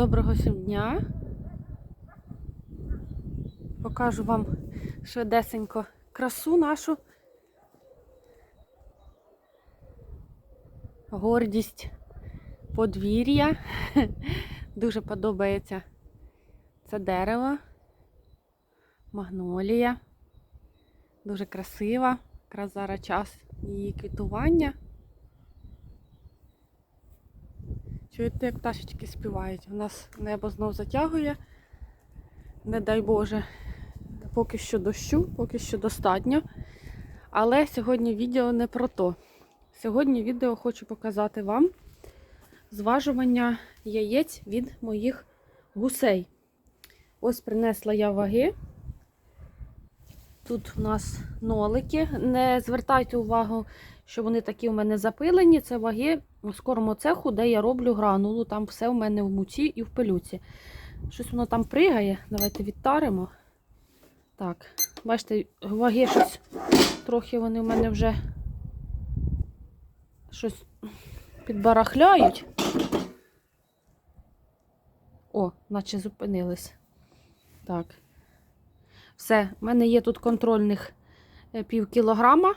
Доброго всім дня. Покажу вам швидесенько красу нашу. Гордість подвір'я. Дуже подобається це дерево. Магнолія. Дуже красива. Якраз зараз час її квітування. Чуєте, як пташечки співають. У нас небо знов затягує. Не дай Боже, поки що дощу, поки що достатньо. Але сьогодні відео не про то. Сьогодні відео хочу показати вам зважування яєць від моїх гусей. Ось принесла я ваги. Тут у нас нолики. Не звертайте увагу, що вони такі у мене запилені. Це ваги у скорому цеху, де я роблю гранулу. Там все у мене в муці і в пилюці. Щось воно там пригає. Давайте відтаримо. Так, бачите, ваги щось трохи вони в мене вже щось підбарахляють. О, наче зупинились. Так. Все, в мене є тут контрольних е, пів кілограма.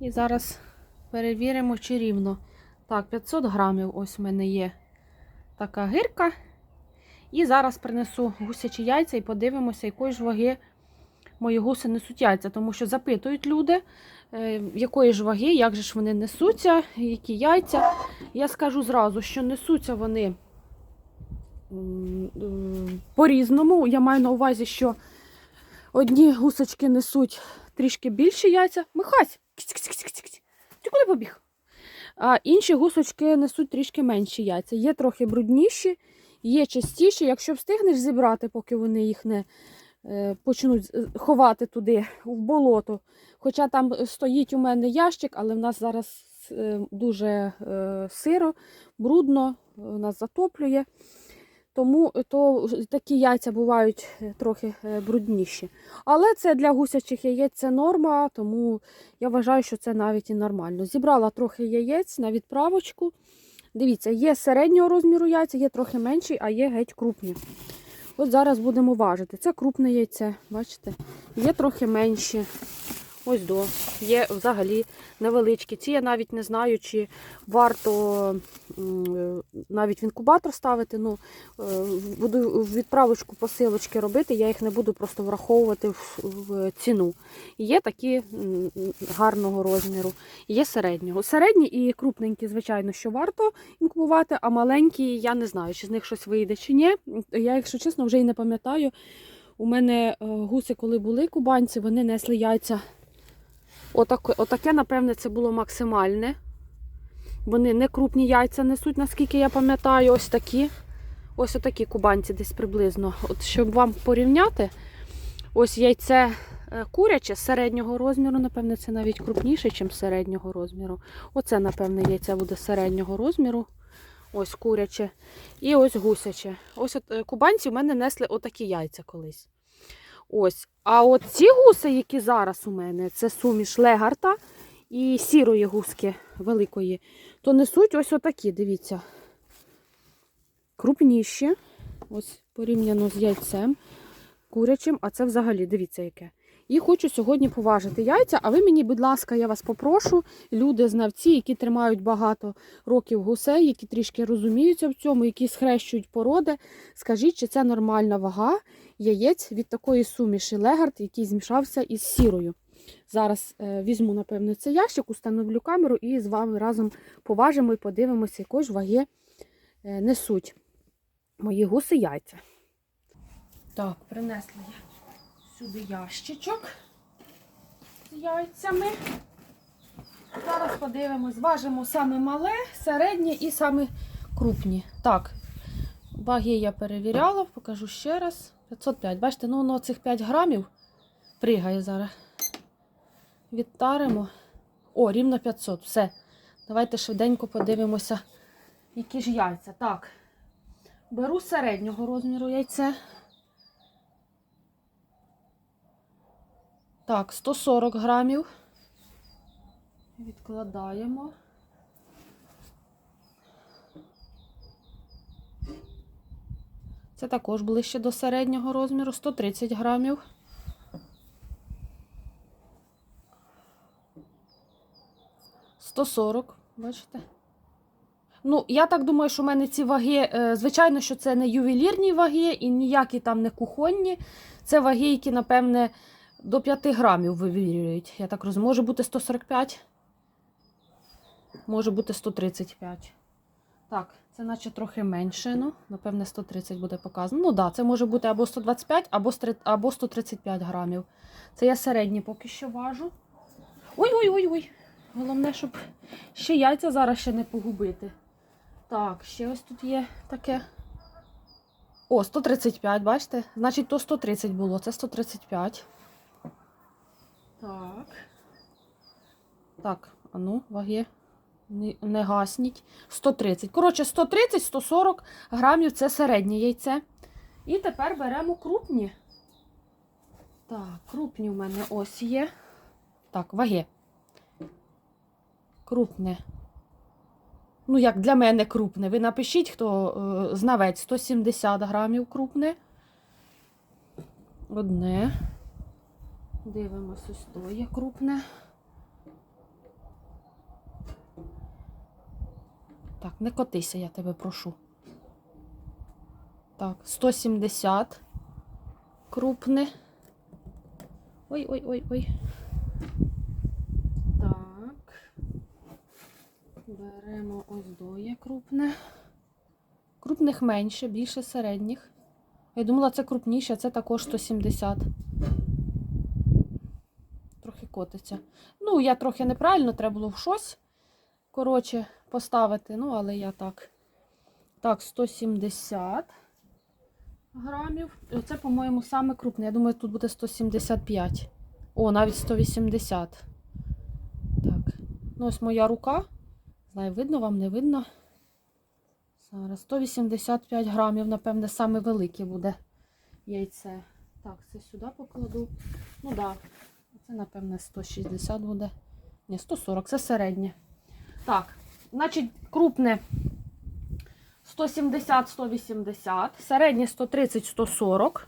І зараз перевіримо, чи рівно. Так, 500 грамів ось в мене є така гирка. І зараз принесу гусячі яйця і подивимося, якої ж ваги мої гуси несуть яйця. Тому що запитують люди, е, якої ж ваги, як же ж вони несуться, які яйця. Я скажу зразу, що несуться вони е, по-різному. Я маю на увазі, що одні гусочки несуть трішки більші яйця. Михась! Ти куди побіг? А інші гусочки несуть трішки менші яйця. Є трохи брудніші, є частіші. Якщо встигнеш зібрати, поки вони їх не е, почнуть е, ховати туди, в болото. Хоча там стоїть у мене ящик, але в нас зараз е, дуже сиро, брудно, нас затоплює. Тому то такі яйця бувають е, трохи е, брудніші. Але це для гусячих яєць це норма, тому я вважаю, що це навіть і нормально. Зібрала трохи яєць на відправочку. Дивіться, є середнього розміру яйця, є трохи менші, а є геть крупні. От зараз будемо важити. Це крупне яйце, бачите? Є трохи менші. Ось до. Є взагалі невеличкі. Ці я навіть не знаю, чи варто навіть в інкубатор ставити. Ну, е, буду відправочку посилочки робити, я їх не буду просто враховувати в, в ціну. Є такі гарного розміру, є середнього. Середні і крупненькі, звичайно, що варто інкубувати, а маленькі я не знаю, чи з них щось вийде чи ні. Я, якщо чесно, вже і не пам'ятаю. У мене е, гуси, коли були кубанці, вони несли яйця. Отак, отаке, напевне, це було максимальне. Вони не крупні яйця несуть, наскільки я пам'ятаю, ось такі. Ось отакі кубанці десь приблизно. От Щоб вам порівняти, ось яйце е, куряче середнього розміру, напевне, це навіть крупніше, ніж середнього розміру. Оце, напевне, яйце буде середнього розміру. Ось куряче. І ось гусяче. Ось от, е, кубанці в мене несли отакі яйця колись. Ось. А от ці гуси, які зараз у мене, це суміш легарта і сірої гуски великої, то несуть ось отакі, дивіться. Крупніші. Ось порівняно з яйцем курячим, а це взагалі, дивіться, яке. І хочу сьогодні поважити яйця. А ви мені, будь ласка, я вас попрошу, люди-знавці, які тримають багато років гусей, які трішки розуміються в цьому, які схрещують породи. Скажіть, чи це нормальна вага яєць від такої суміші легард, який змішався із сірою. Зараз е, візьму, напевно, цей ящик, установлю камеру і з вами разом поважимо і подивимося, якої ж ваги е, несуть мої гуси яйця. Так, принесла я сюди ящичок з яйцями. Зараз подивимось, важимо саме мале, середнє і саме крупні. Так, ваги я перевіряла, покажу ще раз. 505. Бачите, ну воно цих 5 грамів пригає зараз. Відтаримо. О, рівно 500. Все. Давайте швиденько подивимося, які ж яйця. Так. Беру середнього розміру яйце. Так, 140 грамів. Відкладаємо. Це також ближче до середнього розміру, 130 грамів. Сто сорок, бачите? Ну, я так думаю, що в мене ці ваги, е, звичайно, що це не ювелірні ваги і ніякі там не кухонні. Це ваги, які, напевне, до 5 грамів вивірюють. Я так розумію. Може бути 145, може бути 135. Так, це наче трохи менше. Ну, напевне, 130 буде показано. Ну так, да, це може бути або 125, або або 135 грамів. Це я середні поки що важу. Ой-ой-ой-ой. Головне, щоб ще яйця зараз ще не погубити. Так, ще ось тут є таке. О, 135, бачите? Значить, то 130 було, це 135. Так. Так, а ну, ваги. Не, гасніть. 130. Коротше, 130-140 грамів це середнє яйце. І тепер беремо крупні. Так, крупні в мене ось є. Так, ваги. Крупне. Ну, як для мене крупне. Ви напишіть, хто е, знавець 170 грамів крупне. Одне. Дивимось, ось то є крупне. Так, не котися, я тебе прошу. Так, 170 крупне. Ой-ой-ой-ой. Так. Беремо ось доє крупне. Крупних менше, більше середніх. Я думала, це крупніше, це також 170. Котиться. Ну, я трохи неправильно, треба було в щось. Коротше, поставити. Ну, але я так. Так, 170 грамів. Це, по-моєму, саме крупне. Я думаю, тут буде 175. О, навіть 180. Так. Ну, ось моя рука. Знаю, видно вам, не видно. Зараз 185 грамів, напевне, саме велике буде яйце. Так, це сюди покладу. Ну так, да. Це, напевне, 160 буде. Ні, 140, це середнє. Так, значить, крупне 170-180, середнє 130-140.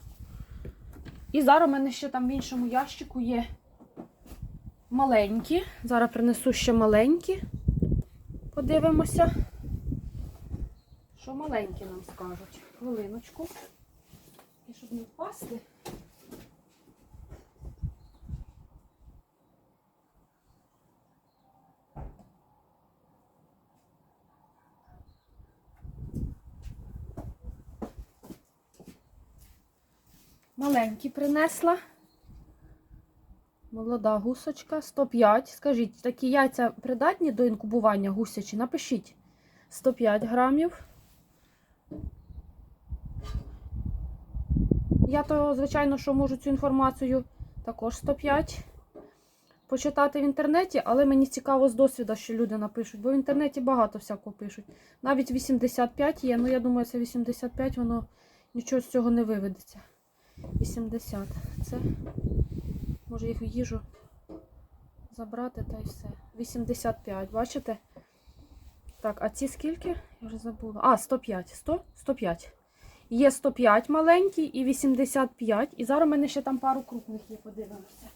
І зараз у мене ще там в іншому ящику є маленькі. Зараз принесу ще маленькі. Подивимося, що маленькі нам скажуть. Хвилиночку. І щоб не впасти. Маленькі принесла. Молода гусочка, 105. Скажіть, такі яйця придатні до інкубування гусячі? Напишіть 105 грамів. Я то, звичайно, що можу цю інформацію також 105 почитати в інтернеті, але мені цікаво з досвіду, що люди напишуть, бо в інтернеті багато всякого пишуть. Навіть 85 є, ну я думаю, це 85, воно нічого з цього не виведеться. 80. Це може їх їжу забрати та й все. 85, бачите? Так, а ці скільки? Я вже забула. А, 105. 100? 105. Є 105 маленький і 85. І зараз у мене ще там пару крупних є, подивимося.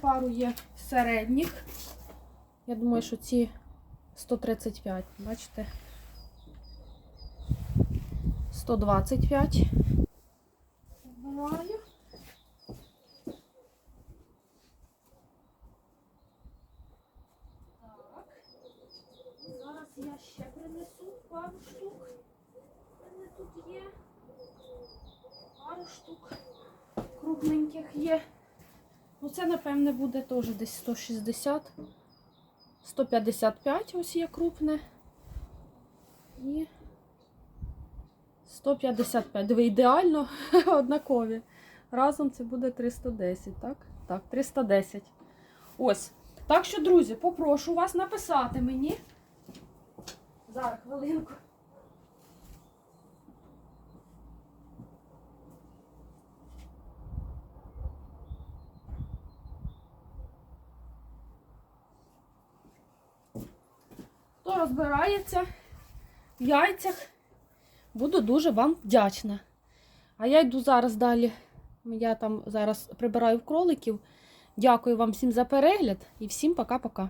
Пару є середніх. Я думаю, що ці 135, бачите? 125. Вбиваю. Так. Зараз я ще принесу пару штук. У мене тут є. Пару штук крупненьких є. Ну, це, напевне, буде теж десь 160, 155 ось є крупне. І 155. Диви, ідеально однакові. Разом це буде 310, так? Так, 310. Ось. Так що, друзі, попрошу вас написати мені. Зараз хвилинку. Розбирається в яйцях, буду дуже вам вдячна. А я йду зараз далі. Я там зараз прибираю кроликів. Дякую вам всім за перегляд і всім пока-пока.